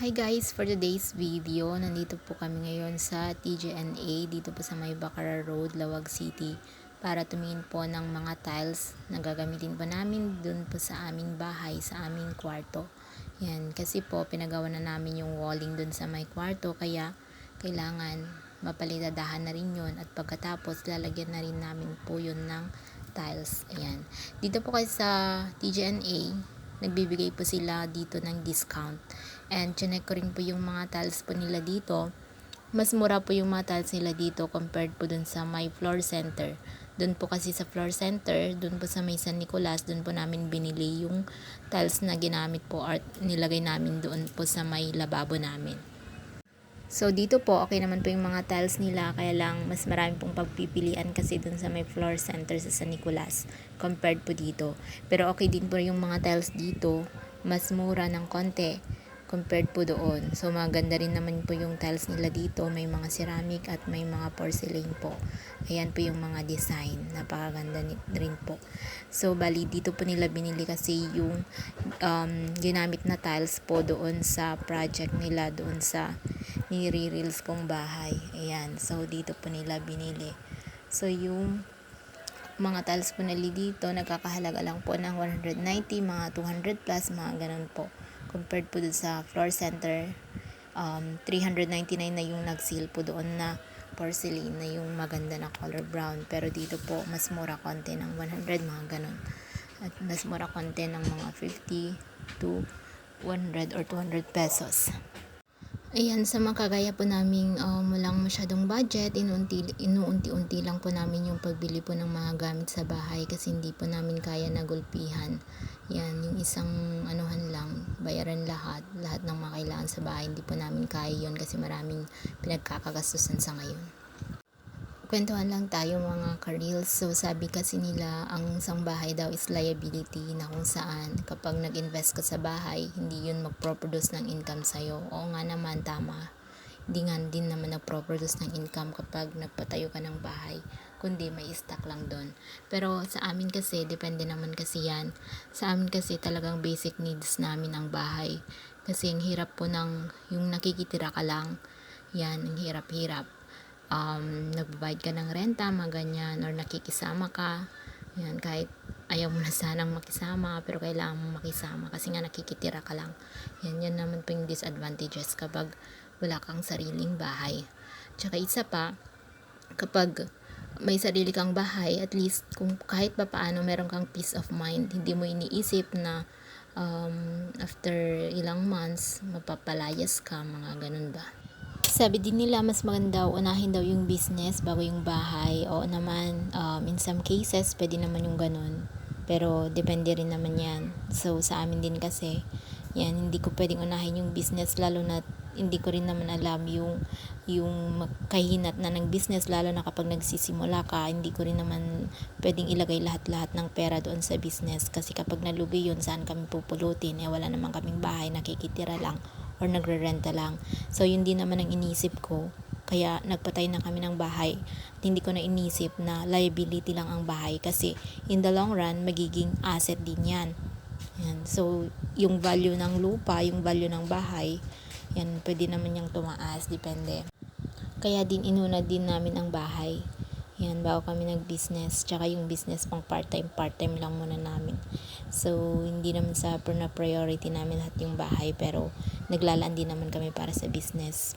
Hi guys, for today's video, nandito po kami ngayon sa TGNA dito po sa May Bacara Road, Lawag City para tumingin po ng mga tiles na gagamitin po namin dun po sa aming bahay, sa aming kwarto. Yan, kasi po pinagawa na namin yung walling dun sa may kwarto kaya kailangan mapalitadahan na rin yun at pagkatapos lalagyan na rin namin po yun ng tiles. Ayan. Dito po kasi sa TGNA, nagbibigay po sila dito ng discount. And chinek ko rin po yung mga tiles po nila dito. Mas mura po yung mga tiles nila dito compared po dun sa my floor center. Dun po kasi sa floor center, dun po sa may San Nicolas, dun po namin binili yung tiles na ginamit po art nilagay namin doon po sa may lababo namin. So dito po, okay naman po yung mga tiles nila, kaya lang mas marami pong pagpipilian kasi dun sa may floor center sa San Nicolas compared po dito. Pero okay din po yung mga tiles dito, mas mura ng konti compared po doon. So maganda rin naman po yung tiles nila dito, may mga ceramic at may mga porcelain po. Ayan po yung mga design, napakaganda rin po. So bali dito po nila binili kasi yung um, ginamit na tiles po doon sa project nila, doon sa nire-reels kong bahay. Ayan, so dito po nila binili. So yung mga tiles po nila dito, nagkakahalaga lang po ng 190, mga 200 plus, mga ganun po. Compared po dun sa floor center, um, 399 na yung nag-seal po doon na porcelain na yung maganda na color brown. Pero dito po, mas mura konti ng 100, mga ganun. At mas mura konti ng mga 50 to 100 or 200 pesos. Ayan, sa mga kagaya po naming um, walang masyadong budget, inuunti, inuunti-unti lang po namin yung pagbili po ng mga gamit sa bahay kasi hindi po namin kaya nagulpihan. Yan, yung isang anuhan lang, bayaran lahat, lahat ng mga kailangan sa bahay, hindi po namin kaya yun kasi maraming pinagkakagastusan sa ngayon kwentuhan lang tayo mga karils. So sabi kasi nila ang isang bahay daw is liability na kung saan kapag nag-invest ka sa bahay, hindi yun magpro-produce ng income sa'yo. Oo nga naman, tama. Hindi nga din naman nagpro-produce ng income kapag nagpatayo ka ng bahay kundi may stock lang doon. Pero sa amin kasi, depende naman kasi yan. Sa amin kasi talagang basic needs namin ang bahay. Kasi ang hirap po ng, yung nakikitira ka lang, yan, ang hirap-hirap um, nagbabayad ka ng renta, mga ganyan, or nakikisama ka, yan, kahit ayaw mo na sanang makisama, pero kailangan mo makisama kasi nga nakikitira ka lang. Yan, yan naman po yung disadvantages kapag wala kang sariling bahay. Tsaka isa pa, kapag may sarili kang bahay, at least kung kahit pa paano meron kang peace of mind, hindi mo iniisip na um, after ilang months, mapapalayas ka, mga ganun ba. Sabi din nila mas maganda unahin daw yung business bago yung bahay. O naman, um, in some cases, pwede naman yung ganun. Pero depende rin naman yan. So sa amin din kasi, yan, hindi ko pwedeng unahin yung business lalo na hindi ko rin naman alam yung yung kahinat na ng business lalo na kapag nagsisimula ka hindi ko rin naman pwedeng ilagay lahat-lahat ng pera doon sa business kasi kapag nalugi yun saan kami pupulutin eh wala naman kaming bahay nakikitira lang or nagre-renta lang. So, yun din naman ang inisip ko. Kaya nagpatay na kami ng bahay. At hindi ko na inisip na liability lang ang bahay kasi in the long run, magiging asset din yan. yan. So, yung value ng lupa, yung value ng bahay, yan, pwede naman yung tumaas, depende. Kaya din inuna din namin ang bahay. Yan, bago kami nag-business. Tsaka yung business pang part-time, part-time lang muna namin. So, hindi naman sa na priority namin lahat yung bahay. Pero, naglalaan din naman kami para sa business.